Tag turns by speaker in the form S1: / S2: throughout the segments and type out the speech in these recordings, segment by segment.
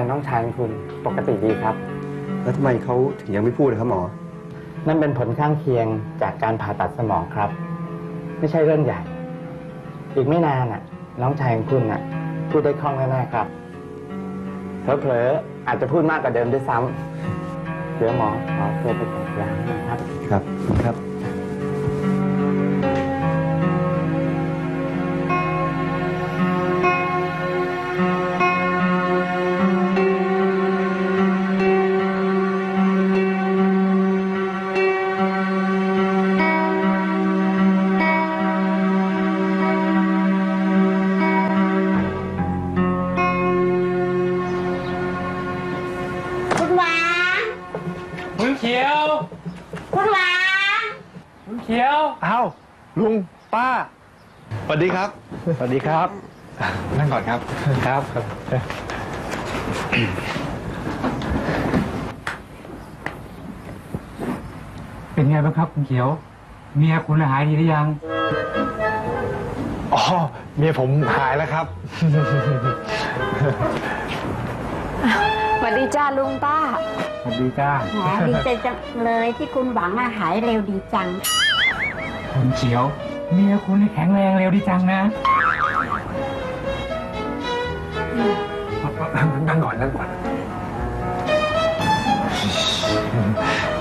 S1: ร่างกายน้องชายของคุณปกติดีครับ
S2: แล้วทำไมเขาถึงยังไม่พูดนะครับหมอ
S1: นั่นเป็นผลข้างเคียงจากการผ่าตัดสมองครับ ไม่ใช่เรื่องใหญ่ อีกไม่นานน่ะ น้องชายของคุณน่ะ พูดได้คล่องแน่ๆครับเผลอๆอาจจะพูดมากกว่าเดิมด้วยซ้ำเดี๋ยวหมอขอตัวไปจัดยาให้หน่อยครับ
S2: ครับ ครับ ลุงป้าสวัสดีครับ
S3: สวัสดีครับ
S2: นั่งก่อนครับ
S3: ครับ เป็นไงบ้างครับคุณเขียว เมียคุณหายดีหรือยัง
S2: อ๋อเมียผมหายแล้วครับ
S4: สวัสดีจ้าลุงป้า
S3: สวัสดีจ้า
S4: แหมดีใจจังเลยที่คุณหวังอะหายเร็วดีจัง
S3: คุณเขียว เมียคุณนี่แข็งแรงเร็วดีจังนะนั่งก่อนนั่งก่อน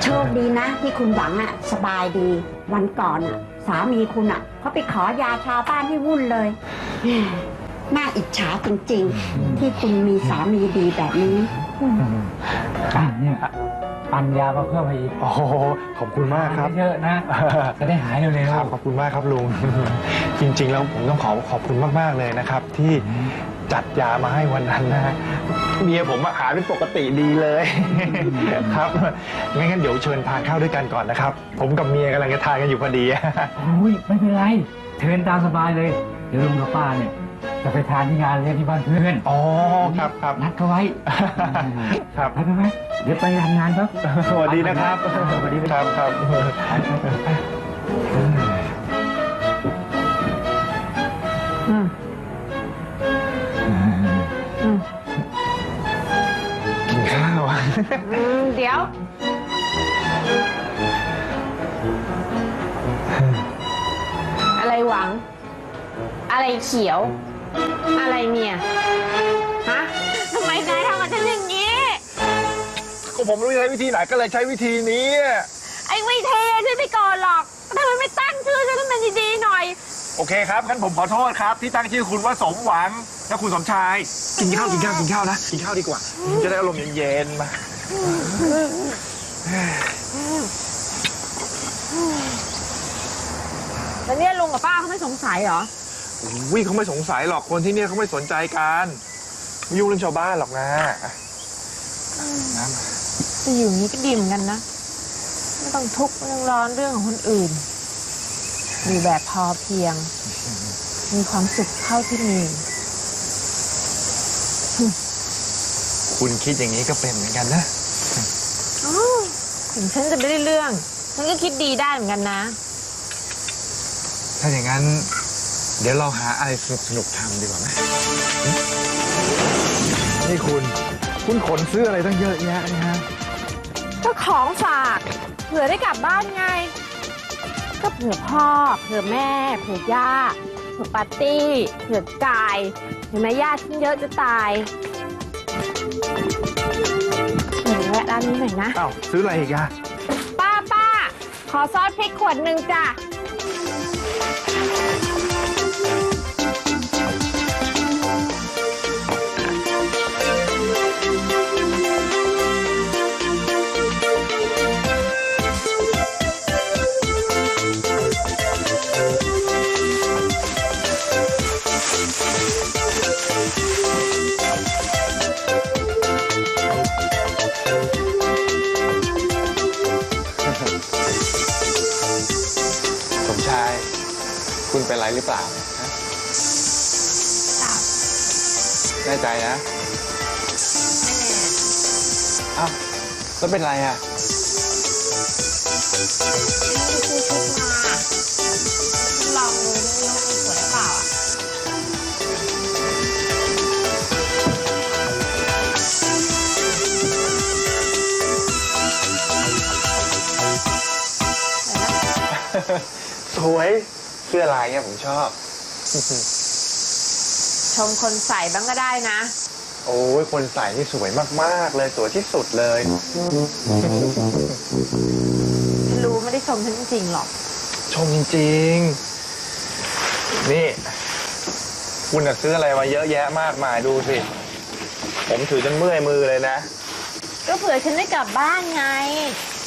S4: โชคดีนะ ที่คุณหวังอะสบายดี วันก่อนอะสามีคุณอะเขาไปขอยาชาวบ้านที่วุ่นเลยแหมน่าอิจฉาจริง ๆ ที่คุณมีสามีดีแบบนี้
S3: อะเนี่ย ปันยามาเพิ่มมาอีก
S2: โอ้โหขอบคุณมากครับ
S3: เยอะๆนะ จะได้หายเร็ว
S2: ครับขอบคุณมากครับลุง จริง ๆ แล้วผมต้องขอขอบคุณมากๆเลยนะครับ ที่จัดยามาให้วันนั้นนะฮะเมียผมอะหายเป็นปกติดีเลย ครับไม่งั้นเดี๋ยวเชิญทานข้าวด้วยกันก่อนนะครับ ผมกับเมียกำลังจะทานกันอยู่พอดี
S3: ๆโอ้ยไม่เป็นไรเชิญตามสบายเลย เดี๋ยวลุงกับป้าเนี่ย จะไปทานที่งานเลี้ยงที่บ้านเพื่อน
S2: อ๋อครับครับ
S3: นัดเขาไว้
S2: ครับ
S3: ไปไปไป เดี๋ยวไปทำงานครับ
S2: สวัสดีนะครับ
S3: สวัสดี
S2: ครับ ครับ
S4: อืมอืม
S2: กินข้าว
S4: อืมเดี๋ยว
S5: อะไรหวัง อะไรเขียว อะไรเมีย
S2: ผมรู้ใช้วิธีไหนก็เลยใช้วิธีนี้
S5: ไอ้ไม่เทฉันไม่ก่อนหรอกทำไมไม่ตั้งชื่อฉันให้มันดีๆหน่อย
S2: โอเคครับงั้นผมขอโทษครับ ที่ตั้งชื่อคุณว่าสมหวังและคุณสมชาย กินข้าวกินข้าวกินข้าวนะกินข้าวดีกว่า จะได้อารมณ์เย็นๆมา
S5: แล้วเนี่ยลุงกับป้าเขาไม่สงสัยเหรอ
S2: วิ่งเขาไม่สงสัยหรอกคนที่เนี่ยเขาไม่สนใจกันไม่ยุ่งเรื่องชาวบ้านหรอกนะอะน้ำ
S5: จะอยู่อย่างนี้ก็ดีเหมือนกันนะ ไม่ต้องทุกข์ไม่ต้องร้อนเรื่องของคนอื่น อยู่แบบพอเพียง มีความสุขเท่าที่มี
S2: คุณคิดอย่างนี้ก็เป็นเหมือนกันนะ
S5: ถึงฉันจะไม่ได้เรื่อง ฉันก็คิดดีได้เหมือนกันนะ
S2: ถ้าอย่างนั้น เดี๋ยวเราหาอะไรสนุกๆทำดีกว่าไหมนี่คุณ คุณขนซื้ออะไรตั้งเยอะแยะนะฮะ
S5: ก็ของฝากเผื่อได้กลับบ้านไง ก็เผื่อพ่อเผื่อแม่ เผื่อย่าเผื่อปาร์ตี้เผื่อกายเห็นไหมญาติฉันเยอะจะตายเดี๋ยวแวะร้านนี้หน่อยนะ
S2: อ้าวซื้ออะไรอีกอะ
S5: ป้าป้าขอซอสพริกขวดหนึ่งจ้ะ
S2: แน่ใจนะอ้าวแล้วเป็นไรอะ
S5: ลองดูสวยเปล่าอะ
S2: สวยเสื้อลายเนี่ยผมชอบ
S5: มคนใส่บ้างก็ได้นะ
S2: โอ้ยคนใส่นี่สวยมากๆ เลยสวยที่สุดเลย
S5: รู้ไม่ได้ชมฉันจริงๆหรอก
S2: ชมจริงๆ นี่ คุณน่ะซื้ออะไรมาเยอะแยะมากมายดูสิ ผมถือจนเมื่อยมือเลยนะ
S5: ก็เผื่อฉันได้กลับบ้านไง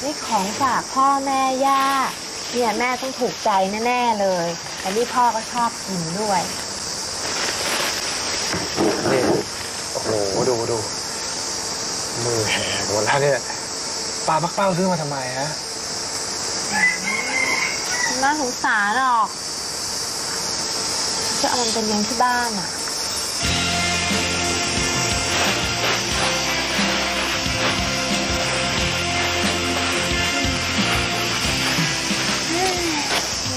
S5: นี่ของฝากพ่อแม่ย่าเนี่ยแม่ต้องถูกใจแน่ๆเลยแต่นี่พ่อก็ชอบกินด้วย
S2: นี่โอ้โหดูดูมือแหกหมดแล้วเนี่ยปลาปักเป้าซื้อมาทำไมฮะ
S5: น่าสงสารหรอก จะเอามันไปเลี้ยงที่บ้านอะ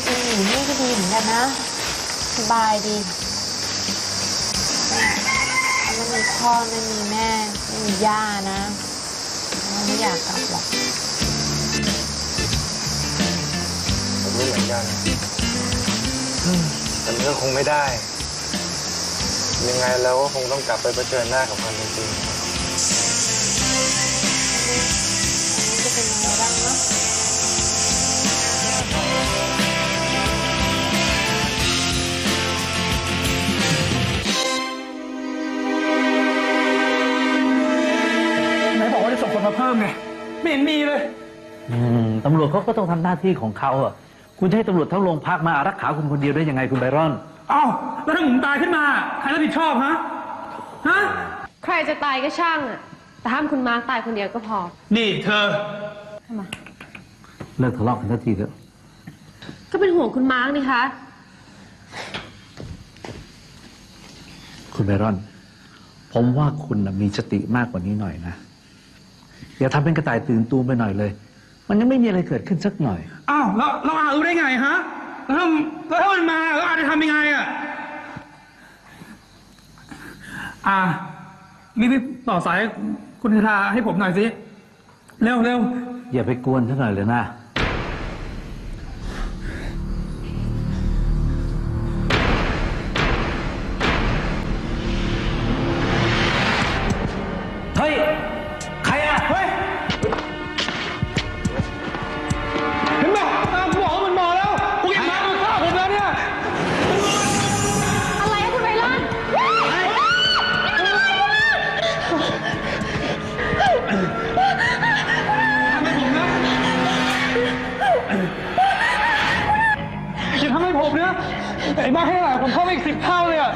S5: จริงๆอยู่นี่ก็ดีเหมือนกันนะ สบายดีไม่มี พ่อไม่มีแม่ไม่มีย่านะไม่อยากกลับหรอก
S2: ผมไม่เหมือนกันอืมแต่มันก็คงไม่ได้ ยังไงเราก็คงต้องกลับไปเผชิญหน้ากับความเป็นจริง
S5: จ
S3: มาเพิ่มไงไม่เห็นมีเลย
S6: อืมตำรวจเขาก็ต้องทำหน้าที่ของเขาอะคุณจะให้ตำรวจทั้งโรงพักมาอารักขาคุณคนเดียวได้ยังไงคุณไบรอน
S3: เอ้าแล้วถ้าผมตายขึ้นมา ใครรับผิดชอบฮะฮะ
S7: ใครจะตายก็ช่างอะแต่ห้ามคุณมาร์คตายคนเดียวก็พอ
S3: นี่เธอ
S6: เลิกทะเลาะกันสักทีเถอะ
S7: ก็เป็นห่วงคุณมาร์คนี่คะ
S6: คุณไบรอน ผมว่าคุณน่ะมีสติมากกว่านี้หน่อยนะ อย่าทำเป็นกระต่ายตื่นตูมไปหน่อยเลย มันยังไม่มีอะไรเกิดขึ้นสักหน่อย
S3: อ้าวแล้วเราอารู้ได้ไงฮะแล้วถ้าแล้วถ้ามันมาเราอาจจะทำยังไงอะอ่านี่พี่ต่อสายคุณธาให้ผมหน่อยสิ เร็วเร็ว
S6: อย่าไปกวนซะหน่อยเลยนะ อี
S3: กสิบเท่าเลยอะ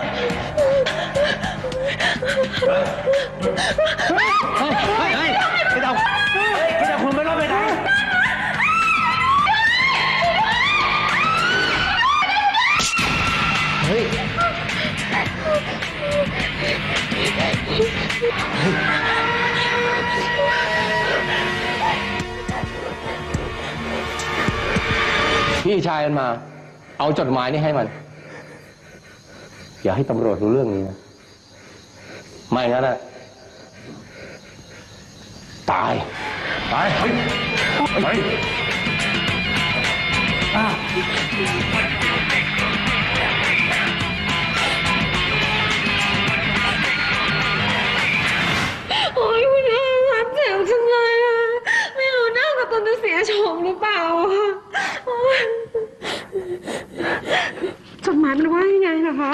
S6: เฮ้ยเฮ้ยเฮ้ยไม่ต้องไม่ต้องคุณไม่รอดไปไหนเฮ้ย
S8: พี่ชายมันมา เอาจดหมายนี้ให้มัน อย่าให้ตำรวจรู้เรื่องนี้นะไม่งั้นนะตาย
S2: ไปเฮ้ยไป
S7: โอ้ยคุณอาครับเจ็บจังเลยอะไม่รู้หน้ากับตนจะเสียโฉมหรือเปล่าอะโอ๊ยจดหมายมันว่ายังไงนะคะ